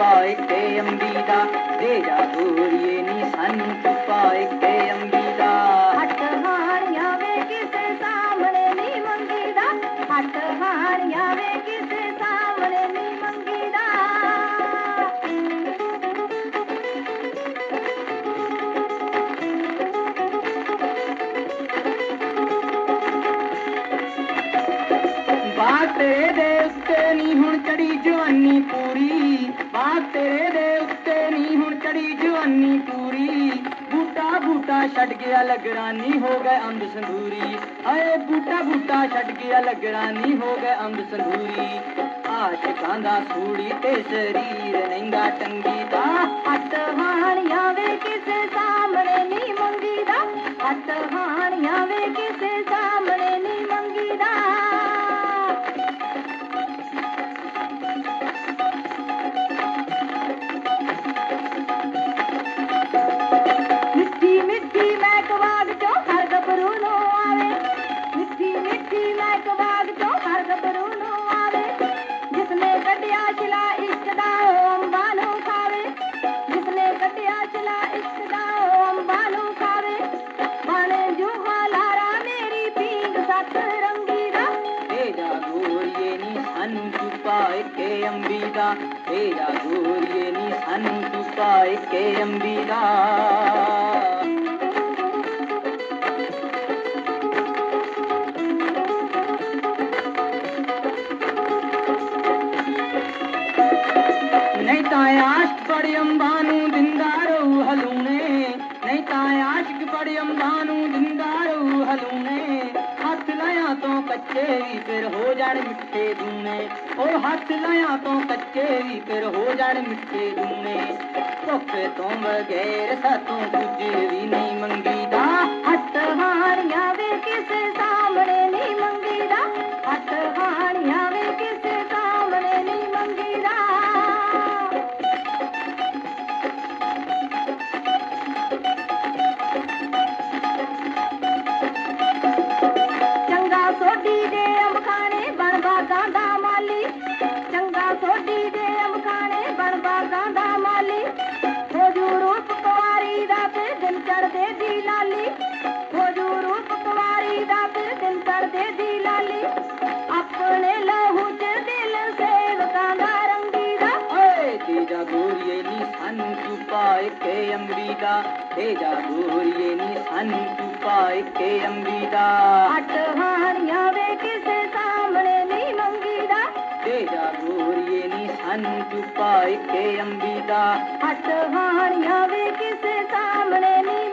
ਅੰਬੀ ਦਾ ਦੇ ਜਾ ਗੋਰੀਏ ਨੀ ਸਾਨੂੰ ਚੁਪਾ ਕੇ ਅੰਬੀ ਦਾ। ਹੱਟ ਹਾਣੀਆਂ ਵੇ ਕਿਸੇ ਸਾਹਮਣੇ ਨਹੀਂ ਮੰਗੀਦਾ ਹੱਟ ਹਾਣੀਆਂ ਵੇ ਕਿਸੇ ਸਾਹਮਣੇ ਨਹੀਂ ਮੰਗੀਦਾ। ਬਾਤ ਤੇਰੇ ਦੇ ਉੱਤੇ ਨੀ ਹੁਣ ਚੜੀ ਜਵਾਨੀ ਪੂਰੀ। ਬੂਟਾ ਬੂਟਾ ਛੱਡ ਗਿਆ ਲੱਗਰਾਨੀ, ਹੋ ਗਏ ਅੰਧ ਸੰਧੂਰੀ। ਆਏ ਬੂਟਾ ਬੂਟਾ ਛੱਡ ਗਿਆ ਲਗਰਾਨੀ, ਹੋ ਗਏ ਅੰਬ ਸੰਧੂਰੀ। ਆਸ਼ਿਕਾਂ ਦਾ ਸੂੜੀ ਤੇ ਸਰੀਰ ਨੰਗਾ ਟੰਗੀ ਦਾ। ਹੱਟ ਹਾਣੀਆਂ ਵੇ ਕਿਸੇ ਸਾਹਮਣੇ ਨਹੀਂ ਮੰਗੀਦਾ। ਹੱਟ ਹਾਣੀਆਂ ਵੇ ਕੇ ਅੰਬੀ ਦਾ ਏ ਜਾ ਗੋਰੀਏ ਨੀ ਸਾਨੂੰ ਚੁਪਾ ਕੇ ਕੱਚੇ ਵੀ ਫਿਰ ਹੋ ਜਾਣ ਮਿੱਠੇ ਦੂਣੇ ਉਹ ਹੱਥ ਲਾਇਆ ਤੋਂ ਕੱਚੇ ਵੀ ਫਿਰ ਹੋ ਜਾਣ ਮਿੱਠੇ ਦੂਨੇ। ਧੋਖੇ ਤੋਂ ਬਗੈਰ ਸਾਤੋਂ ਕੁਝ ਵੀ ਨਹੀਂ ਮੰਗੀਦਾ। ਸੋਢੀ ਦੇ ਅੰਬ ਖਾਣੇ ਬਣ ਬਾਗਾਂ ਮਾਲੀ। ਚੰਗਾ ਸੋਢੀ ਦੇ ਅੰਬ ਖਾਣੇ ਬਣ ਬਾਗਾਂ ਮਾਲੀ। ਹੋ ਜੂ ਰੂਪ ਕੁਵਾਰੀ ਦਾ ਫਿਰ ਦਿਨ ਚੜਦੇ ਦੀ ਲਾਲੀ। ਹੋ ਜੂ ਰੂਪ ਕੁਵਾਰੀ ਦਾ ਫਿਰ ਦਿਨ ਚੜਦੇ ਦੀ ਕੇ ਅੰਬੀਕਾ ਦੇ ਜਾ ਗੋਰੀਏ ਨੀ ਸਾਨੂੰ ਤੂੰ ਪਾਇ ਕੇ ਅੰਬੀਕਾ ਹਟ ਹਾਨੀਆਂ ਵੇ ਕਿਸੇ ਸਾਹਮਣੇ ਨਹੀਂ ਮੰਗੀਦਾ ਦੇ ਜਾ ਗੋਰੀਏ ਨੀ ਸਾਨੂੰ ਤੂੰ ਪਾਇ ਕੇ ਅੰਬੀਕਾ ਹਟ ਹਾਨੀਆਂ ਵੇ ਕਿਸੇ ਸਾਹਮਣੇ ਨਹੀਂ